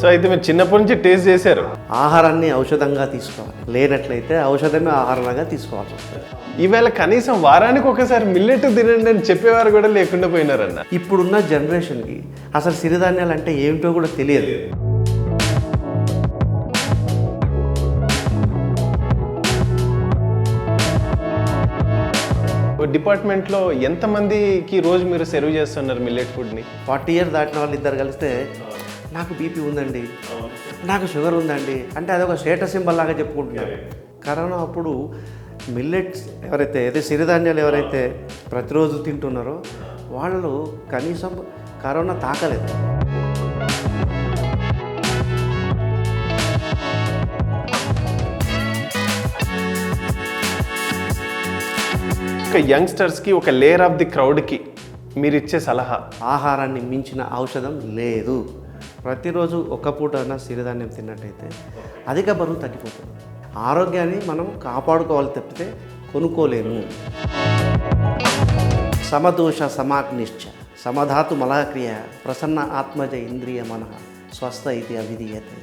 So అయితే మీరు చిన్నప్పటి నుంచి టేస్ట్ చేశారు. ఆహారాన్ని ఔషధంగా తీసుకోవాలి. లేనట్లయితే ఔషధమే ఆహారంగా తీసుకోవాల్సి వస్తుంది. ఈవేళ కనీసం వారానికి ఒకసారి మిల్లెట్ తినండి అని చెప్పేవారు కూడా లేకుండా పోయినారన్న. ఇప్పుడున్న జనరేషన్కి అసలు సిరిధాన్యాలు అంటే ఏమిటో కూడా తెలియదు. డిపార్ట్మెంట్లో ఎంతమందికి రోజు మీరు సర్వ్ చేస్తున్నారు మిల్లెట్ ఫుడ్ని ఫార్టీ ఇయర్స్ దాటిన వాళ్ళు ఇద్దరు కలిస్తే నాకు బీపీ ఉందండి. నాకు షుగర్ ఉందండి. అంటే అదొక స్టేటస్ సింబల్ లాగా చెప్పుకుంటున్నారు కరోనా అప్పుడు మిల్లెట్స్ ఎవరైతే అయితే సిరిధాన్యాలు ఎవరైతే ప్రతిరోజు తింటున్నారో వాళ్ళు కనీసం కరోనా తాకలేదు. ఒక యంగ్స్టర్స్కి ఒక లేయర్ ఆఫ్ ది క్రౌడ్కి మీరు ఇచ్చే సలహా? ఆహారాన్ని మించిన ఔషధం లేదు. ప్రతిరోజు ఒక్క పూట అయినా సిరిధాన్యం తిన్నట్టయితే అధిక బరువు తగ్గిపోతుంది. ఆరోగ్యాన్ని మనం కాపాడుకోవాలి తప్పితే కొనుక్కోలేము. సమదోష సమాగ్నిశ్చ సమధాతు మలాక్రియ ప్రసన్న ఆత్మజ ఇంద్రియ మన స్వస్థ ఇది అవిధీయతే.